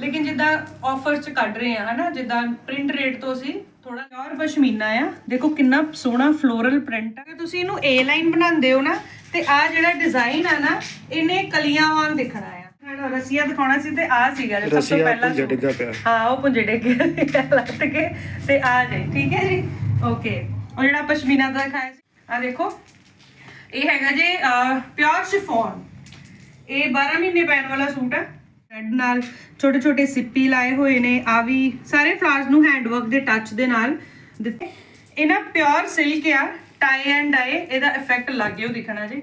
ਲੇਕਿਨ ਜਿੱਦਾਂ ਆਫਰ ਚ ਕੱਢ ਰਹੇ ਆ ਹਨਾ ਜਿੱਦਾਂ ਪ੍ਰਿੰਟ ਰੇਟ ਤੋਂ ਅਸੀਂ ਥੋੜਾ ਪਿਓਰ ਪਸ਼ਮੀਨਾ ਆ। ਦੇਖੋ ਕਿੰਨਾ ਸੋਹਣਾ ਫਲੋਰਲ ਪ੍ਰਿੰਟ ਆ। ਅਗਰ ਤੁਸੀਂ ਇਹਨੂੰ ਏ ਲਾਈਨ ਬਣਾਉਂਦੇ ਹੋ ਨਾ ਤੇ ਆ ਜਿਹੜਾ ਡਿਜ਼ਾਈਨ ਆ ਨਾ ਇਹਨੇ ਕਲੀਆਂ ਵਾਂਗ ਦਿਖਣਾ ਆ। ਹਾਂ ਰਸੀਆ ਦਿਖਾਉਣਾ ਸੀ ਤੇ ਆ ਸੀਗਾ ਜਿਹੜਾ ਸਭ ਤੋਂ ਪਹਿਲਾਂ। ਡਿੱਗਾ ਪਿਆ। ਹਾਂ ਉਹ ਪੁੰਜੇ ਡਿੱਗੇ ਲੱਤ ਕੇ ਤੇ ਆ ਜਾਏ ਠੀਕ ਹੈ ਜੀ? ਓਕੇ ਉਹ ਜਿਹੜਾ ਪਸ਼ਮੀਨਾ ਦਾ ਦਿਖਾਇਆ ਸੀ ਆ ਦੇਖੋ। ਇਹ ਹੈਗਾ ਜੀ ਪਿਓਰ ਸ਼ਿਫੋਨ ਇਹ 12 ਮਹੀਨੇ ਪੈਣ ਵਾਲਾ ਸੂਟ ਹੈ ਰੈਡ ਨਾਲ ਛੋਟੇ ਛੋਟੇ ਸਿੱਪੀ ਲਾਏ ਹੋਏ ਨੇ। ਆ ਵੀ ਸਾਰੇ ਫਲਾਵਰਸ ਨੂੰ ਹੈਂਡਵਰਕ ਦੇ ਟੱਚ ਦੇ ਨਾਲ ਦਿੱਤੇ। ਇਹ ਪਿਓਰ ਸਿਲਕ ਆ, ਟਾਈ ਐਂਡ ਡਾਈ, ਇਹਦਾ ਇਫੈਕਟ ਲੱਗ ਦਿਖਣਾ ਜੀ।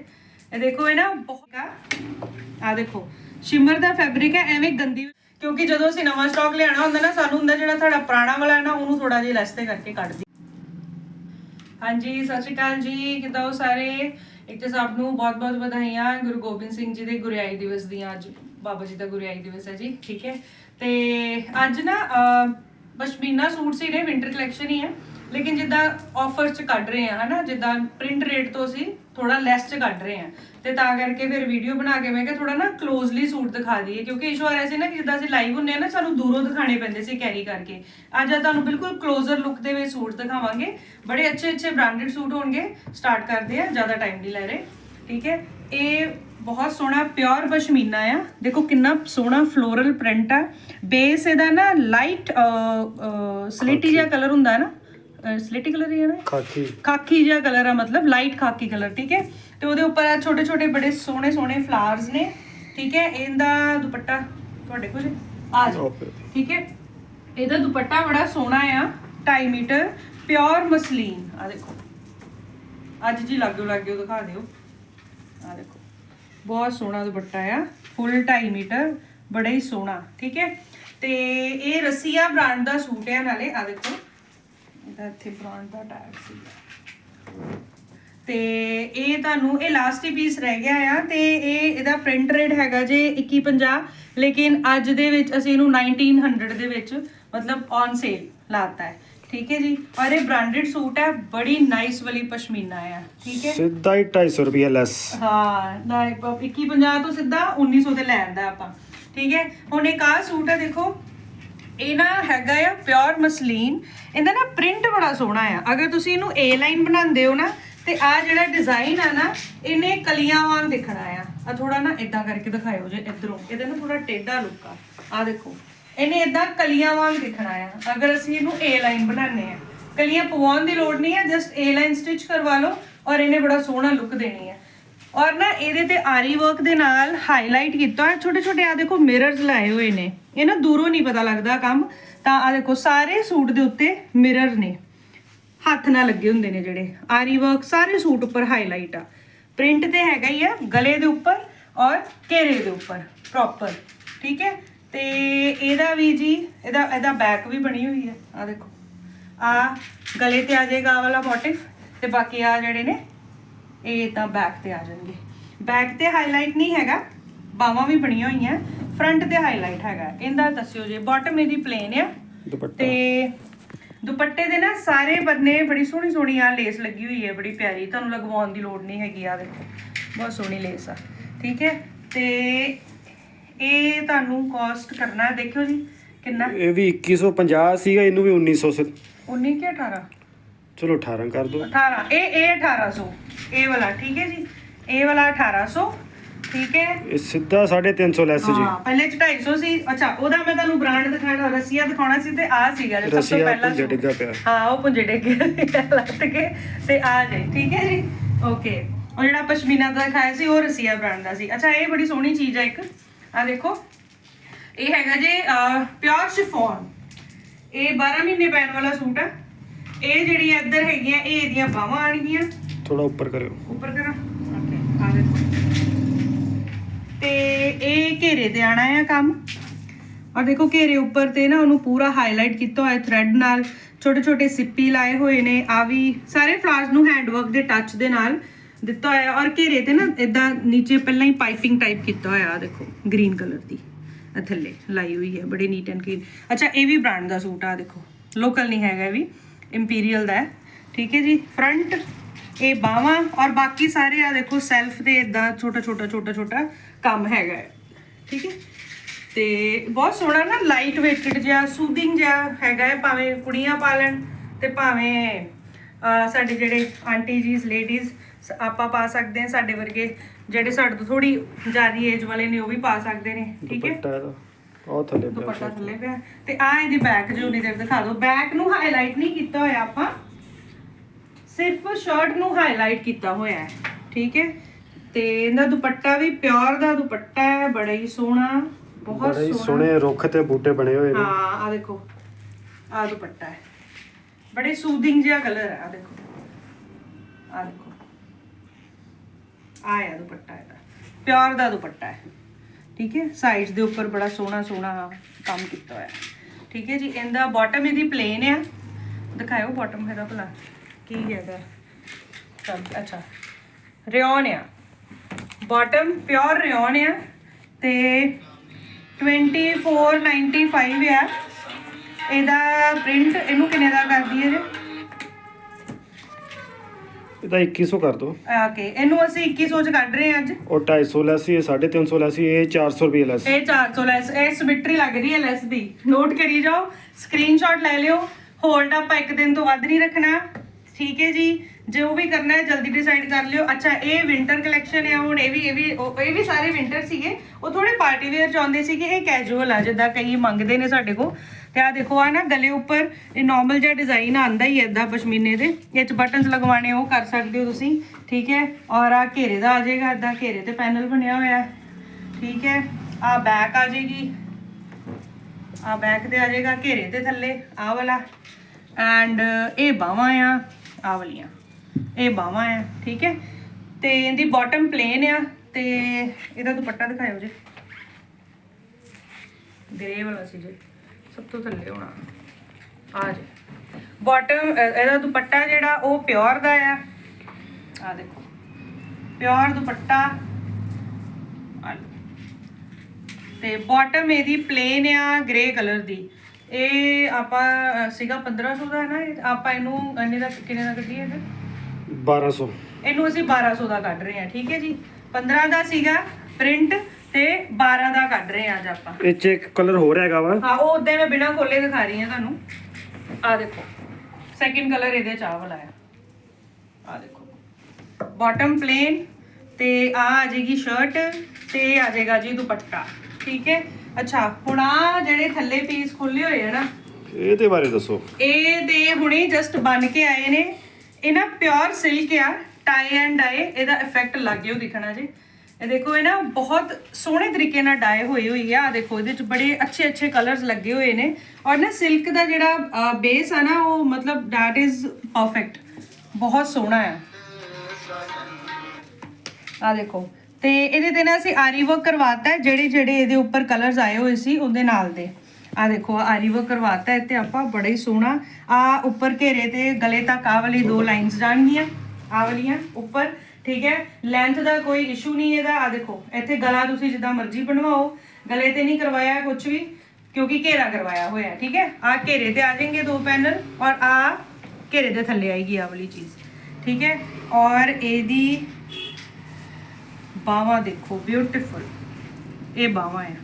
ਇਹ ਦੇਖੋ, ਇਹ ਨਾ ਬਹੁਤ ਆ ਦੇਖੋ, ਸ਼ਿਮਰ ਦਾ ਫੈਬਰਿਕ ਹੈ ਐਵੇਂ ਗੰਦੀ ਕਿਉਂਕਿ ਜਦੋਂ ਅਸੀਂ ਨਵਾਂ ਸਟਾਕ ਲਿਆਣਾ ਹੁੰਦਾ ਨਾ, ਸਾਨੂੰ ਹੁੰਦਾ ਜਿਹੜਾ ਤੁਹਾਡਾ ਪੁਰਾਣਾ ਵਾਲਾ ਹੈ ਨਾ, ਉਹਨੂੰ ਥੋੜਾ ਜਿਹਾ ਲੈਸ ਤੇ ਕਰਕੇ ਕੱਢ ਦੀ ਹਾਂਜੀ, ਸਤਿ ਸ਼੍ਰੀ ਅਕਾਲ ਜੀ, ਕਿੱਦਾਂ ਹੋ ਸਾਰੇ? ਇੱਕ ਤੇ ਸਭ ਨੂੰ ਬਹੁਤ ਬਹੁਤ ਵਧਾਈਆਂ, ਗੁਰੂ ਗੋਬਿੰਦ ਸਿੰਘ ਜੀ ਦੇ ਗੁਰਿਆਈ ਦਿਵਸ ਦੀਆਂ ਅੱਜ। ਬਾਬਾ ਜੀ ਦਾ ਗੁਰਿਆਈ ਦਿਵਸ ਹੈ ਜੀ, ਠੀਕ ਹੈ। ਤੇ ਅੱਜ ਨਾ ਪਸ਼ਮੀਨਾ ਸੂਟ ਸੀ ਨੇ ਵਿੰਟਰ ਕਲੈਕਸ਼ਨ ਹੀ ਹੈ। ਲੇਕਿਨ ਜਿੱਦਾਂ ਆਫਰ ਚ ਕੱਢ ਰਹੇ ਆ ਹਨਾ, ਜਿੱਦਾਂ ਪ੍ਰਿੰਟ ਰੇਟ ਤੋਂ ਅਸੀਂ ਥੋੜਾ ਲੈਸ ਚ ਕੱਢ ਰਹੇ ਆ ਤੇ ਤਾਂ ਕਰਕੇ ਫਿਰ ਵੀਡੀਓ ਬਣਾ ਕੇ ਮੈਂ ਕਿਹਾ ਥੋੜਾ ਨਾ ਕਲੋਜ਼ਲੀ ਸੂਟ ਦਿਖਾ ਦਈਏ, ਕਿਉਂਕਿ ਇਸ਼ੂ ਆ ਰਿਹਾ ਸੀ ਨਾ ਕਿ ਜਿੱਦਾਂ ਅਸੀਂ ਲਾਈਵ ਹੁੰਨੇ ਆ ਨਾ, ਸਾਨੂੰ ਦੂਰੋਂ ਦਿਖਾਣੇ ਪੈਂਦੇ ਸੀ ਕੈਰੀ ਕਰਕੇ। ਅੱਜ ਆ ਤੁਹਾਨੂੰ ਬਿਲਕੁਲ ਕਲੋਜ਼ਰ ਲੁੱਕ ਦੇ ਵਿੱਚ ਸੂਟ ਦਿਖਾਵਾਂਗੇ। ਬੜੇ ਅੱਛੇ ਅੱਛੇ ਬ੍ਰਾਂਡਡ ਸੂਟ ਹੋਣਗੇ। ਸਟਾਰਟ ਕਰਦੇ ਆ ਜ਼ਿਆਦਾ ਟਾਈਮ ਨਹੀਂ ਲੈ ਰਹੇ, ਠੀਕ ਹੈ। ਇਹ ਬਹੁਤ ਸੋਹਣਾ ਪਿਓਰ ਪਸ਼ਮੀਨਾ ਆ। ਦੇਖੋ ਕਿੰਨਾ ਸੋਹਣਾ ਫਲੋਰਲ ਪ੍ਰਿੰਟ ਆ। ਬੇਸ ਇਹਦਾ ਨਾ ਲਾਈਟ ਸਲੇਟੀ ਜਿਹਾ ਕਲਰ ਹੁੰਦਾ ਨਾ ਸਲੇਟੀ ਕਲਰ ਹੀ ਹੈ ਨਾ? ਖਾਕੀ। ਖਾਕੀ ਜਿਹਾ ਕਲਰ ਆ ਮਤਲਬ ਲਾਈਟ ਖਾਕੀ ਕਲਰ ਠੀਕ ਹੈ? ਤੇ ਉਹਦੇ ਉੱਪਰ ਆ ਛੋਟੇ ਛੋਟੇ ਬੜੇ ਸੋਹਣੇ ਸੋਹਣੇ ਫਲਾਵਰਸ ਨੇ ਠੀਕ ਹੈ? ਇਹਦਾ ਦੁਪੱਟਾ ਤੁਹਾਡੇ ਕੋਲ? ਆ ਜਾ. ਠੀਕ ਹੈ? ਇਹਦਾ ਦੁਪੱਟਾ ਬੜਾ ਸੋਹਣਾ ਆ 2.5 ਮੀਟਰ ਪਿਓਰ ਮਸਲੀਨ। ਆ ਦੇਖੋ। ਅੱਜ ਜੀ ਲੱਗੋ ਲੱਗੋ ਦਿਖਾ ਦਿਓ। ਆ ਦੇਖੋ। ਬਹੁਤ ਸੋਹਣਾ ਦੁਪੱਟਾ ਆ ਫੁੱਲ 2.5 ਮੀਟਰ, ਬੜਾ ਹੀ ਸੋਹਣਾ, ਠੀਕ ਹੈ? ਤੇ ਇਹ ਰਸੀਆ ਬ੍ਰਾਂਡ ਦਾ ਸੂਟ ਹੈ ਨਾਲੇ ਆ ਦੇਖੋ, ਇਹਦਾ ਇੱਥੇ ਬ੍ਰਾਂਡ ਦਾ ਟੈਗ ਸੀ ਤੇ ਇਹ ਤੁਹਾਨੂੰ ਇਹ ਲਾਸਟ ਪੀਸ ਰਹਿ ਗਿਆ ਆ, ਤੇ ਇਹ ਇਹਦਾ ਪ੍ਰਿੰਟ ਰੇਟ ਹੈਗਾ ਜੇ 2150 ਲੇਕਿਨ ਅੱਜ ਦੇ ਵਿੱਚ ਅਸੀਂ ਇਹਨੂੰ 1900 ਦੇ ਵਿੱਚ, ਮਤਲਬ ਔਨ ਸੇਲ ਲਾਤਾ ਹੈ। ਠੀਕ ਹੈ ਜੀ? ਔਰ ਇਹ ਬ੍ਰਾਂਡਡ ਸੂਟ ਹੈ ਬੜੀ ਨਾਈਸ ਵਾਲੀ ਪਸ਼ਮੀਨਾ ਆ ਠੀਕ ਹੈ? ਸਿੱਧਾ ਹੀ 250 ਰੁਪਏ ਲੈਸ ਹਾਂ ਨਾ 2150 ਤੋਂ ਸਿੱਧਾ 1900 ਤੇ ਲੈ ਆਂਦਾ ਆਪਾਂ ਠੀਕ ਹੈ? ਹੁਣ ਇੱਕ ਆਹ ਸੂਟ ਹੈ ਦੇਖੋ ਇਹ ਨਾ ਹੈਗਾ ਆ ਪਿਓਰ ਮਸਲੀਨ ਇਹਦਾ ਨਾ ਪ੍ਰਿੰਟ ਬੜਾ ਸੋਹਣਾ ਆ। ਅਗਰ ਤੁਸੀਂ ਇਹਨੂੰ ਏ ਲਾਈਨ ਬਣਾਉਂਦੇ ਹੋ ਨਾ ਤੇ ਆ ਜਿਹੜਾ ਡਿਜ਼ਾਈਨ ਆ ਨਾ ਇਹਨੇ ਕਲੀਆਂ ਵਾਂਗ ਦਿਖਣਾ ਆ। ਆ ਥੋੜਾ ਨਾ ਇਦਾਂ ਕਰਕੇ ਦਿਖਾਇਓ ਜੇ ਇਧਰੋਂ। ਇਹਦਾ ਨਾ ਥੋੜਾ ਟੇਢਾ ਲੁੱਕ ਆ। ਆ ਦੇਖੋ। ਇਹਨੇ ਇਦਾਂ ਕਲੀਆਂ ਵਾਂਗ ਦਿਖਣਾ ਆ। ਅਗਰ ਅਸੀਂ ਇਹਨੂੰ ਏ ਲਾਈਨ ਬਣਾਉਂਦੇ ਆ ਕਲੀਆਂ ਪਵਾਉਣ ਦੀ ਲੋੜ ਨਹੀਂ ਹੈ ਜਸਟ ਏ ਲਾਈਨ ਸਟਿਚ ਕਰਵਾ ਲਓ ਔਰ ਇਹਨੇ ਬੜਾ ਸੋਹਣਾ ਲੁੱਕ ਦੇਣੀ ਹੈ ਔਰ ਨਾ ਇਹਦੇ ਤੇ ਆਰੀ ਵਰਕ ਦੇ ਨਾਲ ਹਾਈਲਾਈਟ ਕੀਤਾ ਹੈ ਛੋਟੇ ਛੋਟੇ ਆ ਦੇਖੋ ਮਿਰਰਸ ਲਾਏ ਹੋਏ ਨੇ। ਇਹ ਨਾ ਦੂਰੋਂ ਨਹੀਂ ਪਤਾ ਲੱਗਦਾ ਕੰਮ। ਤਾਂ ਆ ਦੇਖੋ ਸਾਰੇ ਸੂਟ ਦੇ ਉੱਤੇ ਮਿਰਰ ਨੇ। ਹੱਥ ਨਾਲ ਲੱਗੇ ਹੁੰਦੇ ਨੇ ਜਿਹੜੇ। ਆਰੀ ਵਰਕ ਸਾਰੇ ਸੂਟ ਉੱਪਰ ਹਾਈਲਾਈਟ ਆ। ਪ੍ਰਿੰਟ ਤੇ ਹੈਗਾ ਹੀ ਆ ਗਲੇ ਦੇ ਉੱਪਰ ਔਰ ਘੇਰੇ ਦੇ ਉੱਪਰ ਪ੍ਰੋਪਰ ਠੀਕ ਹੈ? ਤੇ ਇਹਦਾ ਵੀ ਜੀ ਇਹਦਾ ਇਹਦਾ ਬੈਕ ਵੀ ਬਣੀ ਹੋਈ ਹੈ। ਆ ਦੇਖੋ। ਆ ਗਲੇ ਤੇ ਆ ਜਾਏਗਾ ਵਾਲਾ ਮੋਟਿਵ ਤੇ ਬਾਕੀ ਆ ਜਿਹੜੇ ਨੇ ਇਹ ਤਾਂ ਬੈਕ ਤੇ ਆ ਜਾਣਗੇ। ਬੈਕ ਤੇ ਹਾਈਲਾਈਟ ਨਹੀਂ ਹੈਗਾ ਬਾਹਾਂ ਵੀ ਬਣੀਆਂ ਹੋਈਆਂ ਫਰੰਟ ਤੇ ਹਾਈਲਾਈਟ ਹੈਗਾ। ਇਹਦਾ ਦੱਸਿਓ ਜੀ ਬਾਟਮ ਇਹਦੀ ਪਲੇਨ ਆ। ਤੇ ਦੁਪੱਟੇ ਦੇ ਨਾ ਸਾਰੇ ਬੰਨੇ ਬੜੀ ਸੋਹਣੀ ਸੋਹਣੀ ਆ ਲੇਸ ਲੱਗੀ ਹੋਈ ਹੈ ਬੜੀ ਪਿਆਰੀ। ਤੁਹਾਨੂੰ ਲਗਵਾਉਣ ਦੀ ਲੋੜ ਨਹੀਂ ਹੈਗੀ ਆ ਦੇਖੋ। ਬਹੁਤ ਸੋਹਣੀ ਲੇਸ ਆ। ਠੀਕ ਹੈ? ਤੇ ਇਹ ਤੁਹਾਨੂੰ ਕਾਸਟ ਕਰਨਾ ਦੇਖਿਓ ਜੀ ਕਿੰਨਾ। ਇਹ ਵੀ 2150 ਸੀਗਾ ਇਹਨੂੰ ਵੀ 1900 ਸੇ 19 ਕਿ 18 ਚਲੋ 18 ਕਰ ਦੋ 18 ਇਹ ਇਹ 1800 ਇਹ ਵਾਲਾ ਠੀਕ ਹੈ ਜੀ? ਇਹ ਵਾਲਾ 1800 ਠੀਕ ਹੈ? ਇਹ ਸਿੱਧਾ 350 ਲੈਸ ਜੀ। ਹਾਂ ਪਹਿਲੇ ਚ 250 ਸੀ ਅੱਛਾ ਉਹਦਾ ਮੈਂ ਤੁਹਾਨੂੰ ਬ੍ਰਾਂਡ ਦਿਖਾਣਾ ਰਸੀਆ ਦਿਖਾਉਣਾ ਸੀ ਤੇ ਆ ਸੀਗਾ ਜਿਹੜਾ ਸਭ ਤੋਂ ਪਹਿਲਾ ਸੂਟ। ਡਿੱਗਾ ਪਿਆ। ਹਾਂ ਉਹ ਪੁੰਜੇ ਡਿੱਗੇ ਲੱਤ ਕੇ ਤੇ ਆ ਜਾਏ ਠੀਕ ਹੈ ਜੀ? ਓਕੇ ਉਹ ਜਿਹੜਾ ਪਸ਼ਮੀਨਾ ਦਾ ਦਿਖਾਇਆ ਸੀ ਉਹ ਰਸੀਆ ਬ੍ਰਾਂਡ ਦਾ ਸੀ। ਅੱਛਾ ਇਹ ਬੜੀ ਸੋਹਣੀ ਚੀਜ਼ ਹੈ ਇੱਕ। ਆ ਦੇਖੋ। ਇਹ ਹੈਗਾ ਜੀ ਪਿਓਰ ਸ਼ਿਫੋਨ। ਇਹ 12 ਮਹੀਨੇ ਪੈਣ ਵਾਲਾ ਸੂਟ ਹੈ ਇਹ ਜਿਹੜੀਆਂ ਇੱਧਰ ਹੈਗੀਆਂ ਇਹ ਇਹਦੀਆਂ ਬਾਹਾਂ ਆਣਗੀਆਂ। ਥੋੜਾ ਉੱਪਰ ਕਰਿਓ। ਉੱਪਰ ਕਰਾਂ? ਓਕੇ ਆ ਦੇਖੋ। ਤੇ ਇਹ ਘੇਰੇ ਤੇ ਆਣਾ ਹੈ ਕੰਮ। ਔਰ ਦੇਖੋ ਘੇਰੇ ਉੱਪਰ ਤੇ ਨਾ ਉਹਨੂੰ ਪੂਰਾ ਹਾਈਲਾਈਟ ਕੀਤਾ ਹੋਇਆ ਥ੍ਰੈਡ ਨਾਲ। ਛੋਟੇ ਛੋਟੇ ਸਿੱਪੀ ਲਾਏ ਹੋਏ ਨੇ। ਆ ਵੀ ਸਾਰੇ ਫਲਾਵਰਸ ਨੂੰ ਹੈਂਡਵਰਕ ਦੇ ਟੱਚ ਦੇ ਨਾਲ। ਦਿੱਤਾ ਹੋਇਆ ਔਰ ਘੇਰੇ ਤੇ ਨਾ ਇਦਾਂ ਨੀਚੇ ਪਹਿਲਾਂ ਹੀ ਪਾਈਪਿੰਗ ਟਾਈਪ ਕੀਤਾ ਹੋਇਆ ਆ ਦੇਖੋ ਗ੍ਰੀਨ ਕਲਰ ਦੀ। ਆ ਥੱਲੇ ਲਾਈ ਹੋਈ ਹੈ, ਬੜੇ ਨੀਟ ਐਂਡ ਕਲੀਨ ਅੱਛਾ, ਇਹ ਵੀ ਬ੍ਰਾਂਡ ਦਾ ਸੂਟ ਆ ਦੇਖੋ। ਲੋਕਲ ਨਹੀਂ ਹੈਗਾ ਇਹ ਵੀ ਇੰਪੀਰੀਅਲ ਦਾ ਹੈ। ਠੀਕ ਹੈ ਜੀ ਫਰੰਟ ਇਹ ਬਾਹਾਂ ਔਰ ਬਾਕੀ ਸਾਰੇ ਆ ਦੇਖੋ ਸੈਲਫ ਤੇ ਇਦਾਂ ਛੋਟਾ ਛੋਟਾ ਛੋਟਾ ਛੋਟਾ ਕੰਮ ਹੈਗਾ ਠੀਕ ਹੈ? ਤੇ ਬਹੁਤ ਸੋਹਣਾ ਨਾ ਲਾਈਟ ਵੇਟਡ ਜਿਹਾ ਸੂਦਿੰਗ ਜਿਹਾ ਹੈਗਾ ਹੈ, ਭਾਵੇਂ ਕੁੜੀਆਂ ਪਾ ਲੈਣ ਤੇ ਭਾਵੇਂ ਸਾਡੇ ਜਿਹੜੇ ਆਂਟੀ ਜੀਸ ਲੇਡੀਜ਼ ਆਪਾਂ ਪਾ ਸਕਦੇ ਹਾਂ ਸਾਡੇ ਵਰਗੇ ਜਿਹੜੇ ਸਾਡੇ ਤੋਂ ਥੋੜੀ ਜ਼ਿਆਦੀ ਏਜ ਵਾਲੇ ਨੇ ਉਹ ਵੀ ਪਾ ਸਕਦੇ ਨੇ ਠੀਕ ਹੈ? ਦੁਪੱਟਾ ਇਹਦਾ। ਉਹ ਥੱਲੇ ਪਿਆ ਦੁਪੱਟਾ ਥੱਲੇ ਪਿਆ। ਤੇ ਆ ਇਹਦੀ ਬੈਕ ਜੋ ਨਹੀਂ ਦੇਰ ਦਿਖਾ ਦਿਓ। ਬੈਕ ਨੂੰ ਹਾਈਲਾਈਟ ਨਹੀਂ ਕੀਤਾ ਹੋਇਆ ਆਪਾਂ। ਸਿਰਫ ਸ਼ਰਟ ਨੂੰ ਹਾਈਲਾਈਟ ਕੀਤਾ ਹੋਇਆ ਹੈ ਠੀਕ ਹੈ? ਤੇ ਇਹਦਾ ਦੁਪੱਟਾ ਵੀ ਪਿਓਰ ਦਾ ਦੁਪੱਟਾ ਹੈ ਬੜਾ ਹੀ ਸੋਹਣਾ ਬਹੁਤ ਬੜੇ ਸੋਹਣੇ। ਰੁੱਖ ਤੇ ਬੂਟੇ ਬਣੇ ਹੋਏ ਨੇ। ਹਾਂ ਆ ਦੇਖੋ ਆ ਦੁਪੱਟਾ ਹੈ। ਬੜੇ ਸੂਦਿੰਗ ਜਿਹਾ ਕਲਰ ਹੈ ਆ ਦੇਖੋ। ਆ ਦੇਖੋ। ਆਇਆ ਦੁਪੱਟਾ ਇਹਦਾ। ਪਿਓਰ ਦਾ ਦੁਪੱਟਾ ਹੈ। ਠੀਕ ਹੈ? ਸਾਈਡਸ ਦੇ ਉੱਪਰ ਬੜਾ ਸੋਹਣਾ ਸੋਹਣਾ ਕੰਮ ਕੀਤਾ ਹੋਇਆ ਠੀਕ ਹੈ ਜੀ? ਇਹਦਾ ਬਾਟਮ ਇਹਦੀ ਪਲੇਨ ਆ। ਦਿਖਾਓ ਬਾਟਮ ਇਹਦਾ ਭਲਾ। ਕੀ ਹੈਗਾ? ਚੱਲ, ਅੱਛਾ। ਰਿਓਨ ਆ। ਬਾਟਮ ਪਿਓਰ ਰਿਓਨ ਆ। ਤੇ 2495 ਆ। ਇਹਦਾ ਪ੍ਰਿੰਟ ਇਹਨੂੰ ਕਿੰਨੇ ਦਾ ਕਰਦੀ ਹੈ ਜੀ? ਇਹਦਾ 2100 ਕਰ ਦੋ ਓਕੇ ਇਹਨੂੰ ਅਸੀਂ 2100 ਚ ਕੱਢ ਰਹੇ ਹਾਂ ਅੱਜ। ਉਹ 250 ਲੈਸੀ ਇਹ 350 ਲੈਸੀ ਇਹ 400 ਰੁਪਏ ਲੈਸ। ਇਹ 400 ਲੈਸ ਇਹ ਸਿਮਟਰੀ ਲੱਗ ਰਹੀ ਹੈ ਲੈਸ ਦੀ। ਨੋਟ ਕਰੀ ਜਾਓ ਸਕਰੀਨਸ਼ਾਟ ਲੈ ਲਿਓ। ਹੋਲਡ ਆਪਾਂ ਇੱਕ ਦਿਨ ਤੋਂ ਵੱਧ ਨਹੀਂ ਰੱਖਣਾ। ਠੀਕ ਹੈ ਜੀ? ਜੋ ਵੀ ਕਰਨਾ ਹੈ ਜਲਦੀ ਡਿਸਾਈਡ ਕਰ ਲਿਓ। ਅੱਛਾ ਇਹ ਵਿੰਟਰ ਕਲੈਕਸ਼ਨ ਹੈ ਹੁਣ ਇਹ ਵੀ ਇਹ ਵੀ ਉਹ- ਇਹ ਵੀ ਸਾਰੇ ਵਿੰਟਰ ਸੀਗੇ। ਉਹ ਥੋੜੇ ਪਾਰਟੀ ਵੇਅਰ ਚਾਹੁੰਦੇ ਸੀਗੇ ਇਹ ਕੈਜੂਅਲ ਆ ਜਿੱਦਾਂ ਕਈ ਮੰਗਦੇ ਨੇ ਸਾਡੇ ਕੋ ਤੇ ਆ ਦੇਖੋ ਆ ਨਾ ਗਲੇ ਉੱਪਰ ਇਹ ਨਾਰਮਲ ਜਿਹਾ ਡਿਜ਼ਾਈਨ ਆਂਦਾ ਹੀ ਇਦਾਂ ਪਸ਼ਮੀਨੇ ਦੇ। ਇਹ ਚ ਬਟਨਸ ਲਗਵਾਣੇ ਉਹ ਕਰ ਸਕਦੇ ਹੋ ਤੁਸੀਂ, ਠੀਕ ਹੈ? ਔਰ ਆ ਘੇਰੇ ਦਾ ਆ ਜਾਏਗਾ ਇਦਾਂ ਘੇਰੇ ਤੇ ਪੈਨਲ ਬਣਿਆ ਹੋਇਆ ਠੀਕ ਹੈ? ਆ ਬੈਕ ਆ ਜਾਏਗੀ। ਆ ਬੈਕ ਤੇ ਆ ਜਾਏਗਾ, ਘੇਰੇ ਤੇ ਥੱਲੇ ਆ ਵਾਲਾ। ਐਂਡ ਇਹ ਬਾਹਾਂ ਆ ਆ ਵਾਲੀਆਂ। ਇਹ ਬਾਹਾਂ ਆ, ਠੀਕ ਹੈ? ਤੇ ਇਹਦੀ ਬਾਟਮ ਪਲੇਨ ਆ, ਤੇ ਇਹਦਾ ਦੁਪੱਟਾ ਦਿਖਾਇਓ ਜੀ। ਗ੍ਰੇ ਵਾਲਾ ਸੀ ਜੀ। ਸਭ ਤੋਂ ਥੱਲੇ ਹੋਣਾ। ਆ ਜੀ। ਬਾਟਮ ਇਹਦਾ ਦੁਪੱਟਾ ਜਿਹੜਾ ਉਹ ਪਿਓਰ ਦਾ ਆ। ਆ ਦੇਖੋ। ਪਿਓਰ ਦੁਪੱਟਾ। ਤੇ ਬਾਟਮ ਇਹਦੀ ਪਲੇਨ ਆ ਗ੍ਰੇ ਕਲਰ ਦੀ। ਇਹ ਆਪਾਂ ਸੀਗਾ 1500 ਦਾ ਹੈ ਨਾ ਆਪਾਂ ਇਹਨੂੰ ਇੰਨੇ ਦਾ ਕਿੰਨੇ ਦਾ ਕੱਢੀਏ ਫਿਰ 1200 ਇਹਨੂੰ ਅਸੀਂ 1200 ਦਾ ਕੱਢ ਰਹੇ ਹਾਂ ਠੀਕ ਹੈ ਜੀ? 15 ਦਾ ਸੀਗਾ ਪ੍ਰਿੰਟ ਤੇ 12 ਦਾ ਕੱਢ ਰਹੇ ਹਾਂ ਅੱਜ ਆਪਾਂ। ਇਹ ਚ ਇੱਕ ਕਲਰ ਹੋਰ ਹੈਗਾ ਵਾ। ਹਾਂ ਉਹ ਉਦਾਂ ਮੈਂ ਬਿਨਾ ਖੋਲੇ ਦਿਖਾ ਰਹੀ ਹਾਂ ਤੁਹਾਨੂੰ। ਆ ਦੇਖੋ ਸੈਕਿੰਡ ਕਲਰ ਇਹਦੇ ਚਾਹ ਵਾਲਾ ਹੈ। ਆ ਦੇਖੋ। ਬਾਟਮ ਪਲੇਨ ਤੇ ਆ ਆ ਜਾਏਗੀ ਸ਼ਰਟ ਤੇ ਆ ਜਾਏਗਾ ਜੀ ਦੁਪੱਟਾ ਠੀਕ ਹੈ? ਅੱਛਾ ਹੁਣ ਆ ਜਿਹੜੇ ਥੱਲੇ ਪੀਸ ਖੁੱਲੇ ਹੋਏ ਆ ਨਾ ਇਹਦੇ ਬਾਰੇ ਦੱਸੋ। ਇਹ ਤੇ ਹੁਣੇ ਜਸਟ ਬਣ ਕੇ ਆਏ ਨੇ। ਇਹ ਨਾ ਪਿਓਰ ਸਿਲਕ ਆ ਟਾਈ ਐਂਡ ਡਾਈ ਇਹਦਾ ਇਫੈਕਟ ਲੱਗ ਗਿਓ ਦਿਖਣਾ ਜੀ। ਇਹ ਦੇਖੋ ਇਹ ਨਾ ਬਹੁਤ ਸੋਹਣੇ ਤਰੀਕੇ ਨਾਲ ਡਾਈ ਹੋਈ ਹੋਈ ਆ। ਦੇਖੋ ਇਹਦੇ ਚ ਬੜੇ ਅੱਛੇ ਅੱਛੇ ਕਲਰਸ ਲੱਗੇ ਹੋਏ ਨੇ। ਔਰ ਨਾ ਸਿਲਕ ਦਾ ਜਿਹੜਾ ਬੇਸ ਆ ਨਾ ਉਹ ਮਤਲਬ that ਇਜ਼ ਪਰਫੈਕਟ ਬਹੁਤ ਸੋਹਣਾ ਆ। ਆ ਦੇਖੋ ਤੇ ਇਹਦੇ ਤੇ ਨਾ ਅਸੀਂ ਆਰੀ ਵਰਕ ਕਰਵਾਤਾ ਜਿਹੜੇ ਜਿਹੜੇ ਇਹਦੇ ਉੱਪਰ ਕਲਰਸ ਆਏ ਹੋਏ ਸੀ ਉਹਦੇ ਨਾਲ ਦੇ। ਆ ਦੇਖੋ ਆਰੀ ਵਰਕ ਕਰਵਾਤਾ ਤੇ ਆਪਾਂ ਬੜਾ ਹੀ ਸੋਹਣਾ। ਆ ਉੱਪਰ ਘੇਰੇ ਤੇ ਗਲੇ ਤੱਕ ਆ ਵਾਲੀ ਦੋ ਲਾਈਨਸ ਜਾਣਗੀਆਂ। ਆ ਵਾਲੀਆਂ ਉੱਪਰ। ਠੀਕ ਹੈ? ਲੈਂਥ ਦਾ ਕੋਈ ਇਸ਼ੂ ਨਹੀਂ ਇਹਦਾ ਆ ਦੇਖੋ, ਇੱਥੇ ਗਲਾ ਤੁਸੀਂ ਜਿੱਦਾਂ ਮਰਜ਼ੀ ਬਣਵਾਓ। ਗਲੇ ਤੇ ਨਹੀਂ ਕਰਵਾਇਆ ਕੁਝ ਵੀ, ਕਿਉਂਕਿ ਘੇਰਾ ਕਰਵਾਇਆ ਹੋਇਆ ਠੀਕ ਹੈ? ਆ ਘੇਰੇ ਤੇ ਆ ਜਾਣਗੇ ਦੋ ਪੈਨਲ ਔਰ ਆ ਘੇਰੇ ਦੇ ਥੱਲੇ ਆਏਗੀ ਆ ਵਾਲੀ ਚੀਜ਼, ਠੀਕ ਹੈ? ਔਰ ਇਹਦੀ ਬਾਵਾ ਦੇਖੋ ਬਿਊਟੀਫੁਲ ਇਹ ਬਾਵਾ ਆ।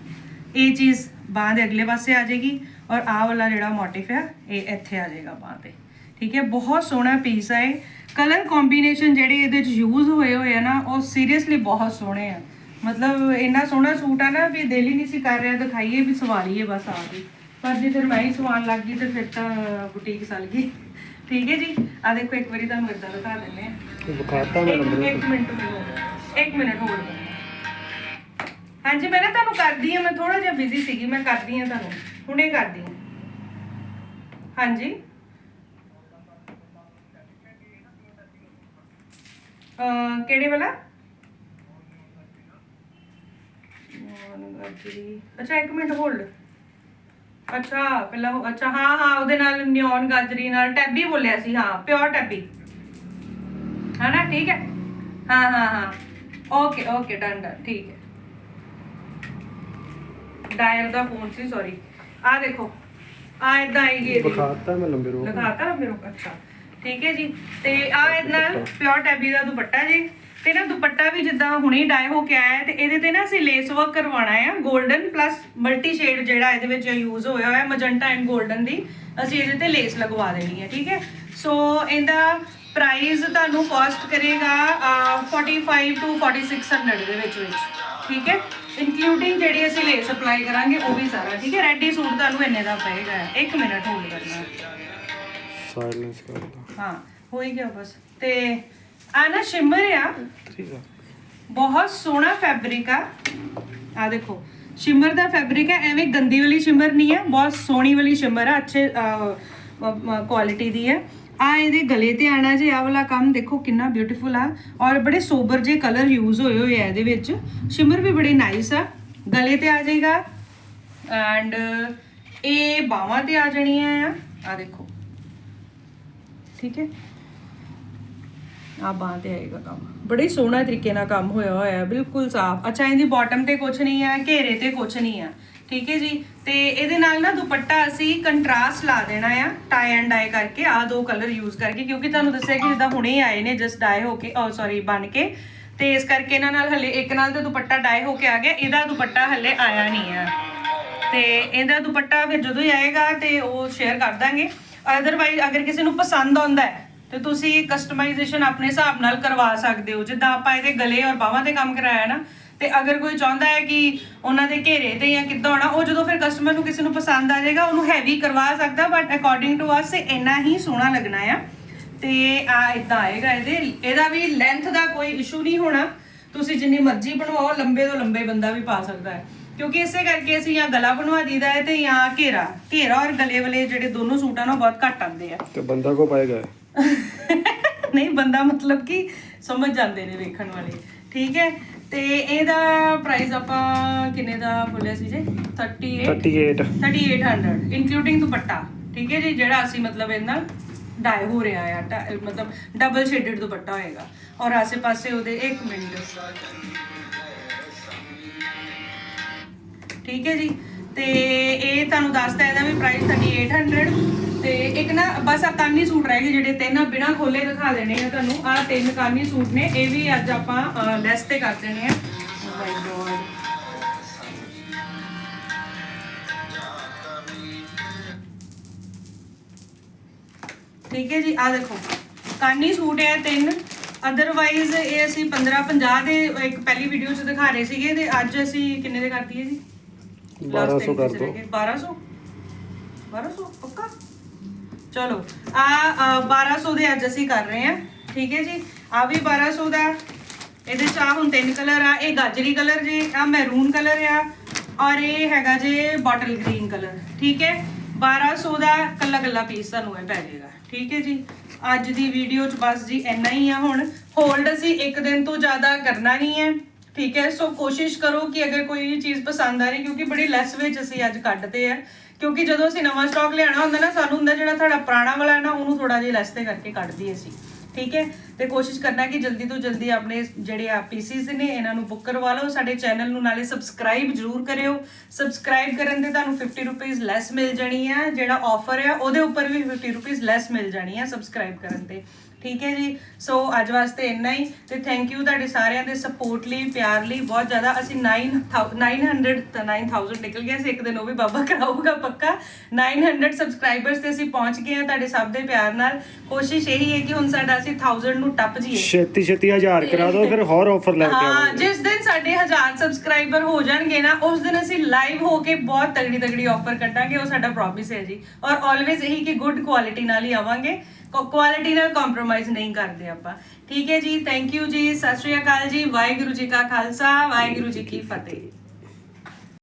ਇਹ ਚੀਜ਼ ਬਾਹ ਦੇ ਅਗਲੇ ਪਾਸੇ ਆ ਜਾਏਗੀ ਔਰ ਆਹ ਵਾਲਾ ਜਿਹੜਾ ਮੋਟਿਫ ਆ, ਇਹ ਇੱਥੇ ਆ ਜਾਏਗਾ ਬਾਹ ਤੇ, ਠੀਕ ਹੈ? ਬਹੁਤ ਸੋਹਣਾ ਪੀਸ ਆ ਇਹ। ਕਲਰ ਕੰਬੀਨੇਸ਼ਨ ਜਿਹੜੇ ਇਹਦੇ ਚ ਯੂਜ਼ ਹੋਏ ਹੋਏ ਆ ਨਾ ਉਹ ਸੀਰੀਅਸਲੀ ਬਹੁਤ ਸੋਹਣੇ ਆ। ਮਤਲਬ ਇੰਨਾ ਸੋਹਣਾ ਸੂਟ ਆ ਨਾ ਵੀ ਦਿਲ ਹੀ ਨਹੀਂ ਸੀ ਕਰ ਰਿਹਾ ਦਿਖਾਈਏ ਵੀ ਸਵਾਰੀਏ ਬਸ ਆ ਗਈ। ਪਰ ਜੇ ਫਿਰ ਮੈਂ ਹੀ ਸਵਾਨ ਲੱਗ ਗਈ ਤੇ ਫਿਰ ਤਾਂ ਬੁਟੀਕ ਸਲ ਗਈ। ਠੀਕ ਹੈ ਜੀ? ਆ ਦੇਖੋ ਇੱਕ ਵਾਰੀ ਤੁਹਾਨੂੰ ਇਦਾਂ ਦਿਖਾ ਦਿੰਦੇ ਆ ਵਿਖਾਤਾ ਮੈਂ ਇੱਕ ਨੰਬਰ ਇੱਕ ਮਿੰਟ ਰੁਕੋ ਇੱਕ ਮਿੰਟ ਕਰੋ ਹਾਂਜੀ ਮੈਂ ਨਾ ਤੁਹਾਨੂੰ ਕਰਦੀ ਹਾਂ ਮੈਂ ਥੋੜਾ ਜਿਹਾ ਬਿਜ਼ੀ ਸੀਗੀ ਮੈਂ ਕਰਦੀ ਹਾਂ ਤੁਹਾਨੂੰ। ਹੁਣੇ ਕਰਦੀ ਹਾਂ। ਹਾਂਜੀ? ਕਿਹੜੇ ਵਾਲਾ? ਗਾਜਰੀ ਅੱਛਾ ਇੱਕ ਮਿੰਟ ਹੋਲਡ ਅੱਛਾ ਪਹਿਲਾਂ ਅੱਛਾ ਹਾਂ ਹਾਂ ਉਹਦੇ ਨਾਲ ਨਿਓਨ ਗਾਜਰੀ ਨਾਲ ਟੈਬੀ ਬੋਲਿਆ ਸੀ ਹਾਂ ਪਿਓਰ ਟੈਬੀ। ਹੈ ਨਾ ਠੀਕ ਹੈ? ਹਾਂ ਹਾਂ ਹਾਂ। ਓਕੇ ਓਕੇ ਡਨ ਡਨ ਠੀਕ ਹੈ। ਡਾਇਰ ਦਾ ਫੋਨ ਸੀ ਸੌਰੀ ਆ ਦੇਖੋ ਆ ਇਦਾਂ ਆਏਗੀ ਇਹਦੀ। ਵਿਖਾਤਾ ਮੈਂ ਲੰਬੇ ਰੋ ਲਗਾਤਾ ਮੇਰੇ ਕੋਲ ਅੱਛਾ। ਠੀਕ ਹੈ ਜੀ? ਤੇ ਆ ਇਹਦੇ ਪਿਓਰ ਟੈਬੀ ਦਾ ਦੁਪੱਟਾ ਜੀ। ਤੇ ਨਾ ਦੁਪੱਟਾ ਵੀ ਜਿੱਦਾਂ ਹੁਣੇ ਡਾਈ ਹੋ ਕੇ ਆਇਆ ਹੈ ਤੇ ਇਹਦੇ ਤੇ ਨਾ ਅਸੀਂ ਲੇਸ ਵਰਕ ਕਰਵਾਉਣਾ ਆ 골ਡਨ ਪਲੱਸ ਮਲਟੀ ਸ਼ੇਡ ਜਿਹੜਾ ਇਹਦੇ ਵਿੱਚ ਯੂਜ਼ ਹੋਇਆ ਹੋਇਆ ਮਜੰਟਾ ਐਂਡ 골ਡਨ ਦੀ ਅਸੀਂ ਇਹਦੇ ਤੇ ਲੇਸ ਲਗਵਾ ਦੇਣੀ ਹੈ ਠੀਕ ਹੈ? ਸੋ ਇਹਦਾ ਪ੍ਰਾਈਸ ਤੁਹਾਨੂੰ ਕਾਸਟ ਕਰੇਗਾ ਅਹ, 45 ਟੂ 4600 ਦੇ ਵਿੱਚ ਵਿੱਚ ਠੀਕ ਹੈ? ਇਨਕਲੂਡਿੰਗ ਜਿਹੜੀ ਅਸੀਂ ਲੇਸ ਅਪਲਾਈ ਕਰਾਂਗੇ ਉਹ ਵੀ ਸਾਰਾ ਠੀਕ ਹੈ? ਰੈਡੀ ਸੂਟ ਤੁਹਾਨੂੰ ਇੰਨੇ ਦਾ ਪਏਗਾ। 1 ਮਿੰਟ ਹੋਲਡ ਕਰਨਾ। ਸਾਇਲੈਂਸ ਕਰ ਦੋ ਹਾਂ ਹੋ ਹੀ ਗਿਆ ਬਸ। ਤੇ ਆ ਨਾ ਸ਼ਿਮਰ ਆ। ਠੀਕ ਆ। ਬਹੁਤ ਸੋਹਣਾ ਫੈਬਰਿਕ ਆ। ਆ ਦੇਖੋ ਸ਼ਿਮਰ ਦਾ ਫੈਬਰਿਕ ਹੈ ਐਵੇਂ ਗੰਦੀ ਵਾਲੀ ਸ਼ਿਮਰ ਨਹੀਂ ਹੈ ਬਹੁਤ ਸੋਹਣੀ ਵਾਲੀ ਸ਼ਿਮਰ ਆ ਅੱਛੇ ਕੁਆਲਿਟੀ ਦੀ ਹੈ ਆ ਇਹਦੇ ਗਲੇ ਤੇ ਆਣਾ ਜੇ ਆ ਵਾਲਾ ਕੰਮ ਦੇਖੋ ਕਿੰਨਾ ਬਿਊਟੀਫੁਲ ਆ। ਔਰ ਬੜੇ ਸੋਬਰ ਜੇ ਕਲਰ ਯੂਜ਼ ਹੋਏ ਹੋਏ ਆ ਇਹਦੇ ਵਿੱਚ। ਸ਼ਿਮਰ ਵੀ ਬੜੀ ਨਾਈਸ ਆ। ਗਲੇ ਤੇ ਆ ਜਾਏਗਾ। ਐਂਡ ਇਹ ਬਾਹਾਂ ਤੇ ਆ ਜਾਣੀਆਂ ਆ। ਆ ਦੇਖੋ। ਠੀਕ ਹੈ? ਆ ਬਾਂਹ ਤੇ ਆਏਗਾ ਕੰਮ। ਬੜੇ ਸੋਹਣਾ ਤਰੀਕੇ ਨਾਲ ਕੰਮ ਹੋਇਆ ਹੋਇਆ ਹੈ, ਬਿਲਕੁਲ ਸਾਫ਼। ਅੱਛਾ, ਇਹਦੀ ਬਾਟਮ ਤੇ ਕੁਝ ਨਹੀਂ ਹੈ, ਘੇਰੇ ਤੇ ਕੁਝ ਨਹੀਂ ਹੈ। ਠੀਕ ਹੈ ਜੀ? ਤੇ ਇਹਦੇ ਨਾਲ ਨਾ ਦੁਪੱਟਾ ਅਸੀਂ ਕੰਟਰਾਸਟ ਲਾ ਦੇਣਾ ਆ ਟਾਈ ਐਂਡ ਡਾਈ ਕਰਕੇ ਆ ਦੋ ਕਲਰ ਯੂਜ਼ ਕਰਕੇ, ਕਿਉਂਕਿ ਤੁਹਾਨੂੰ ਦੱਸਿਆ ਕਿ ਜਿੱਦਾਂ ਹੁਣੇ ਹੀ ਆਏ ਨੇ ਜਸਟ ਡਾਈ ਹੋ ਕੇ ਓ ਸੌਰੀ ਬਣ ਕੇ। ਤੇ ਇਸ ਕਰਕੇ ਇਹਨਾਂ ਨਾਲ ਹਲੇ ਇੱਕ ਨਾਲ ਤੇ ਦੁਪੱਟਾ ਡਾਈ ਹੋ ਕੇ ਆ ਗਿਆ, ਇਹਦਾ ਦੁਪੱਟਾ ਹਲੇ ਆਇਆ ਨਹੀਂ ਹੈ ਤੇ ਇਹਦਾ ਦੁਪੱਟਾ ਫਿਰ ਜਦੋਂ ਹੀ ਆਏਗਾ ਤੇ ਉਹ ਸ਼ੇਅਰ ਕਰ ਦਾਂਗੇ। ਅਦਰਵਾਈਜ਼ ਅਗਰ ਕਿਸੇ ਨੂੰ ਪਸੰਦ ਆਉਂਦਾ ਹੈ, ਤੇ ਤੁਸੀਂ ਕਸਟਮਾਈਜ਼ੇਸ਼ਨ ਆਪਣੇ ਹਿਸਾਬ ਨਾਲ ਕਰਵਾ ਸਕਦੇ ਹੋ। ਜਿੱਦਾਂ ਆਪਾਂ ਇਹਦੇ ਗਲੇ ਔਰ ਬਾਹਾਂ ਤੇ ਕੰਮ ਕਰਾਇਆ ਨਾ, ਤੇ ਅਗਰ ਕੋਈ ਚਾਹੁੰਦਾ ਹੈ ਕਿ ਉਹਨਾਂ ਦੇ ਘੇਰੇ ਤੇ ਜਾਂ ਕਿੱਦਾਂ ਹੋਣਾ, ਉਹ ਜਦੋਂ ਫਿਰ ਕਸਟਮਰ ਨੂੰ ਕਿਸੇ ਨੂੰ ਪਸੰਦ ਆ ਜਾਏਗਾ, ਉਹਨੂੰ ਹੈਵੀ ਕਰਵਾ ਸਕਦਾ ਬਟ ਅਕੋਰਡਿੰਗ ਟੂ ਅਸ ਇੰਨਾ ਹੀ ਸੋਹਣਾ ਲੱਗਣਾ ਆ। ਤੇ ਆ ਇਦਾਂ ਆਏਗਾ ਇਹਦੇ, ਇਹਦਾ ਵੀ ਲੈਂਥ ਦਾ ਕੋਈ ਇਸ਼ੂ ਨਹੀਂ ਹੋਣਾ। ਤੁਸੀਂ ਜਿੰਨੀ ਮਰਜ਼ੀ ਬਣਵਾਓ, ਲੰਬੇ ਤੋਂ ਲੰਬੇ ਬੰਦਾ ਵੀ ਪਾ ਸਕਦਾ ਹੈ। ਕਿਉਂਕਿ ਇਸੇ ਕਰਕੇ ਅਸੀਂ ਜਾਂ ਗਲਾ ਬਣਵਾ ਦੀਦਾ ਹੈ ਤੇ ਜਾਂ ਘੇਰਾ। ਘੇਰਾ ਔਰ ਗਲੇ ਵਾਲੇ ਜਿਹੜੇ ਦੋਨੋਂ ਸੂਟ ਆ ਨਾ ਉਹ ਬਹੁਤ ਘੱਟ ਆਉਂਦੇ ਆ। ਤੇ ਬੰਦਾ ਕੋ ਪਾਏਗਾ ਨਹੀਂ ਬੰਦਾ ਮਤਲਬ ਕਿ ਸਮਝ ਜਾਂਦੇ ਨੇ ਵੇਖਣ ਵਾਲੇ। ਠੀਕ ਹੈ ਤੇ ਇਹਦਾ ਪ੍ਰਾਈਸ ਆਪਾਂ ਕਿੰਨੇ ਦਾ ਬੋਲਿਆ ਸੀ ਜੀ? 38 38 3800 ਇਨਕਲੂਡਿੰਗ ਦੁਪੱਟਾ। ਠੀਕ ਹੈ ਜੀ ਜਿਹੜਾ ਅਸੀਂ ਮਤਲਬ ਇਹਦੇ ਨਾਲ ਡਾਈ ਹੋ ਰਿਹਾ ਆ ਮਤਲਬ ਡਬਲ ਸ਼ੇਡਡ ਦੁਪੱਟਾ ਹੋਏਗਾ। ਔਰ ਆਸੇ-ਪਾਸੇ ਉਹਦੇ 1 ਮਿੰਟ। ਠੀਕ ਹੈ ਜੀ? ਤੇ ਇਹ ਤੁਹਾਨੂੰ ਦੱਸਦਾ ਇਹਦਾ ਵੀ ਪ੍ਰਾਈਸ 3800 ਤੇ ਇੱਕ ਨਾ, ਬਸ ਆ ਕਾਨੀ ਸੂਟ ਰਹਿ ਗਏ ਜਿਹੜੇ ਤਿੰਨ ਬਿਨਾ ਖੋਲੇ ਦਿਖਾ ਦੇਣੇ ਆ ਤੁਹਾਨੂੰ। ਆ ਤਿੰਨ ਕਾਨੀ ਸੂਟ ਨੇ, ਇਹ ਵੀ ਅੱਜ ਆਪਾਂ ਲੈਸ ਤੇ ਕਰ ਦੇਣੇ ਆ। oh ਮਾਈ ਗੋਡ ਠੀਕ ਹੈ ਜੀ ਆ ਦੇਖੋ। ਕਾਨੀ ਸੂਟ ਹੈ ਤਿੰਨ। ਅਦਰਵਾਈਜ਼ ਇਹ ਅਸੀਂ 1550 ਦੇ, ਇੱਕ ਪਹਿਲੀ ਵੀਡੀਓ 'ਚ ਦਿਖਾ ਰਹੇ ਸੀਗੇ ਤੇ ਅੱਜ ਅਸੀਂ ਕਿੰਨੇ ਦੇ ਕਰਤੀ ਹੈ ਜੀ? 1200 ਕਰ ਦਿਓ। 1200 1200 ਪੱਕਾ? ਚਲੋ ਆ 1200 ਦੇ ਅੱਜ ਅਸੀਂ ਕਰ ਰਹੇ ਹਾਂ। ਠੀਕ ਹੈ ਜੀ? ਆ ਵੀ 1200 ਦਾ। ਇਹਦੇ ਚ ਆ ਹੁਣ ਤਿੰਨ ਕਲਰ ਆ। ਇਹ ਗਾਜਰੀ ਕਲਰ ਜੇ ਆ ਮੈਰੂਨ ਕਲਰ ਆ। ਔਰ ਇਹ ਹੈਗਾ ਜੇ ਬਾਟਲ ਗ੍ਰੀਨ ਕਲਰ। ਠੀਕ ਹੈ? 1200 ਦਾ ਕੱਲਾ ਕੱਲਾ ਪੀਸ ਤੁਹਾਨੂੰ ਇਹ ਪੈ ਜਾਏਗਾ। ਠੀਕ ਹੈ ਜੀ? ਅੱਜ ਦੀ ਵੀਡੀਓ ਚ ਬਸ ਜੀ ਇੰਨਾ ਹੀ ਆ ਹੁਣ। ਹੋਲਡ ਅਸੀਂ ਇੱਕ ਦਿਨ ਤੋਂ ਜ਼ਿਆਦਾ ਕਰਨਾ ਨਹੀਂ ਹੈ। ਠੀਕ ਹੈ, ਸੋ ਕੋਸ਼ਿਸ਼ ਕਰੋ ਕਿ ਅਗਰ ਕੋਈ ਚੀਜ਼ ਪਸੰਦ ਆ ਰਹੀ, ਕਿਉਂਕਿ ਬੜੀ ਲੈਸ ਵਿੱਚ ਅਸੀਂ ਅੱਜ ਕੱਢਦੇ ਆ। ਕਿਉਂਕਿ ਜਦੋਂ ਅਸੀਂ ਨਵਾਂ ਸਟਾਕ ਲਿਆਣਾ ਹੁੰਦਾ ਨਾ, ਸਾਨੂੰ ਹੁੰਦਾ ਜਿਹੜਾ ਤੁਹਾਡਾ ਪੁਰਾਣਾ ਵਾਲਾ ਹੈ ਨਾ, ਉਹਨੂੰ ਥੋੜਾ ਜਿਹਾ ਲੈਸ ਤੇ ਕਰਕੇ ਕੱਢਦੀ ਅਸੀਂ। ਠੀਕ ਹੈ, ਤੇ ਕੋਸ਼ਿਸ਼ ਕਰਨਾ ਕਿ ਜਲਦੀ ਤੋਂ ਜਲਦੀ ਆਪਣੇ ਜਿਹੜੇ ਆ ਪੀਸੀਸ ਨੇ, ਇਹਨਾਂ ਨੂੰ ਬੁੱਕ ਕਰਵਾ ਲਓ। ਸਾਡੇ ਚੈਨਲ ਨੂੰ ਨਾਲੇ ਸਬਸਕ੍ਰਾਈਬ ਜਰੂਰ ਕਰਿਓ। ਸਬਸਕ੍ਰਾਈਬ ਕਰਨ ਤੇ ਤੁਹਾਨੂੰ 50 ਰੁਪਏ ਲੈਸ ਮਿਲ ਜਾਣੀ ਹੈ ਜਿਹੜਾ ਆਫਰ ਹੈ ਉਹਦੇ ਉੱਪਰ ਵੀ 50 ਰੁਪਏ ਲੈਸ ਮਿਲ ਜਾਣੀ ਹੈ ਸਬਸਕ੍ਰਾਈਬ ਕਰਨ ਤੇ। ਠੀਕ ਹੈ ਜੀ? ਸੋ ਅੱਜ ਵਾਸਤੇ ਇੰਨਾ ਹੀ ਤੇ ਥੈਂਕ ਯੂ ਤੁਹਾਡੇ ਸਾਰਿਆਂ ਦੇ ਸਪੋਰਟ ਲਈ ਪਿਆਰ ਲਈ। ਬਹੁਤ ਜ਼ਿਆਦਾ ਅਸੀਂ 9000 900 ਤਾਂ 9000 ਨਿਕਲ ਗਿਆ ਸੀ ਇੱਕ ਦਿਨ ਉਹ ਵੀ ਬਾਬਾ ਕਰਾਊਗਾ ਪੱਕਾ। 900 ਸਬਸਕ੍ਰਾਈਬਰਸ ਤੇ ਅਸੀਂ ਪਹੁੰਚ ਗਏ ਹਾਂ ਤੁਹਾਡੇ ਸਭ ਦੇ ਪਿਆਰ ਨਾਲ। ਕੋਸ਼ਿਸ਼ ਇਹੀ ਹੈ ਕਿ ਹੁਣ ਸਾਡਾ ਅਸੀਂ 1000 ਨੂੰ ਟੱਪ ਜਾਈਏ। ਛੇਤੀ ਛੇਤੀ ਹਜ਼ਾਰ ਕਰਾ ਦਿਓ ਫਿਰ ਹੋਰ ਆਫਰ ਲੈ ਕੇ ਹਾਂ ਆਵਾਂਗੇ। ਜਿਸ ਦਿਨ ਸਾਡੇ 1000 ਸਬਸਕ੍ਰਾਈਬਰ ਹੋ ਜਾਣਗੇ ਨਾ ਉਸ ਦਿਨ ਅਸੀਂ ਲਾਈਵ ਹੋ ਕੇ ਬਹੁਤ ਤਗੜੀ ਤਗੜੀ ਆਫਰ ਕੱਢਾਂਗੇ ਉਹ ਸਾਡਾ ਪ੍ਰੋਮਿਸ ਹੈ ਜੀ। ਔਰ ਆਲਵੇਜ਼ ਇਹੀ ਕਿ ਗੁੱਡ ਕੁਆਲਿਟੀ ਨਾਲ ਹੀ ਆਵਾਂਗੇ। ਕੁਆਲਿਟੀ ਨਾਲ ਕੰਪਰੋਮਾਈਜ਼ ਨਹੀਂ ਕਰਦੇ ਆਪਾਂ। ਠੀਕ ਹੈ ਜੀ ਥੈਂਕ ਯੂ ਜੀ ਸਤਿ ਸ਼੍ਰੀ ਅਕਾਲ ਜੀ ਵਾਹਿਗੁਰੂ ਜੀ ਕਾ ਖਾਲਸਾ ਵਾਹਿਗੁਰੂ ਜੀ ਕੀ ਫਤਿਹ।